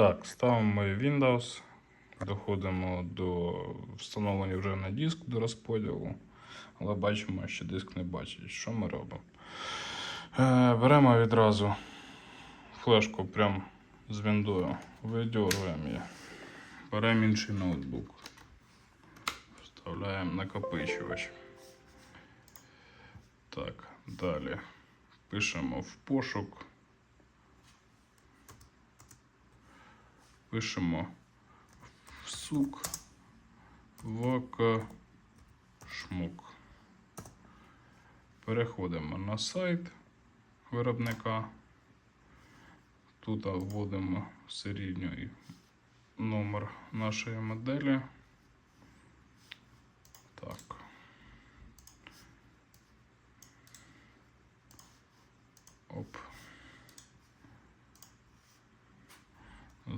Так, ставимо Windows. Доходимо до встановлення вже на диск до розподілу. Але бачимо, що диск не бачить. Що ми робимо? Е, беремо відразу флешку прямо з віндою, видергуємо її. Беремо інший ноутбук. Вставляємо накопичувач. Так, далі. Пишемо в пошук. Пишемо в сук вк шмук. Переходимо на сайт виробника. Тут вводимо серійний номер нашої моделі. Так.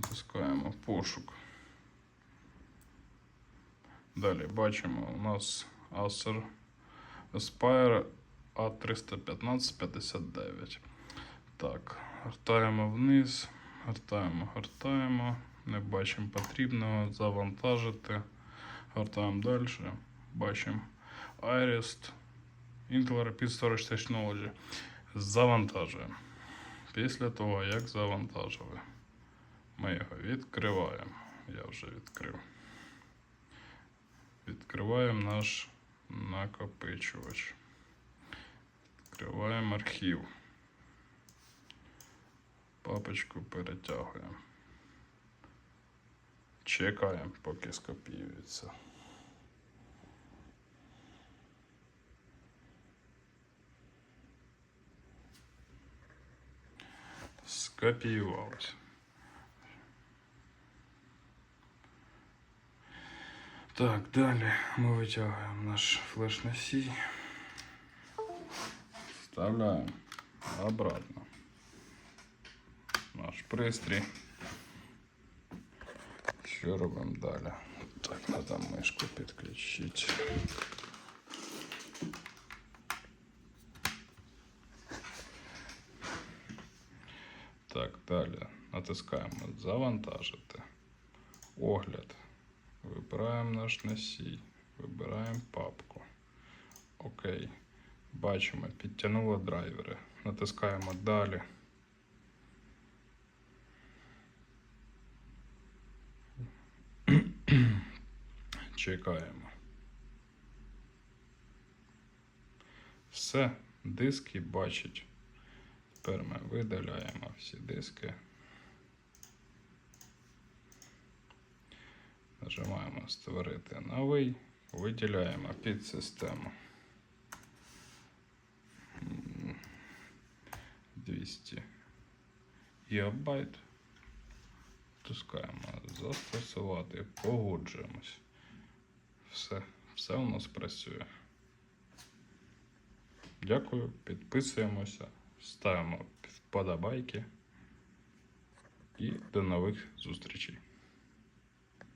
Натискаємо пошук. Далі бачимо у нас Acer Aspire A315-59. Так, гортаємо вниз, гортаємо, гортаємо. Не бачимо потрібного завантажити. Гортаємо далі. Бачимо Iris Intel Rapid Storage Technology. Завантажуємо. Після того, як завантажили, ми його відкриваємо. Я вже відкрив. Відкриваємо наш накопичувач. Відкриваємо архів. Папочку перетягуємо. Чекаємо, поки скопіюється. Скопіювалось. Так, далі ми витягуємо наш флеш-носій. Вставляємо обратно наш пристрій. Що робимо далі? Так, треба мишку підключити. Так, далі натискаємо завантажити. Огляд. Вибираємо наш носій. Вибираємо папку. Окей. Бачимо, підтягнуло драйвери. Натискаємо далі. Чекаємо. Все, диски бачить. Тепер ми видаляємо всі диски. Нажимаємо Створити новий, виділяємо під систему. 200 гігабайт. Тискаємо застосувати, погоджуємось. Все, все у нас працює. Дякую, підписуємося, ставимо вподобайки і до нових зустрічей.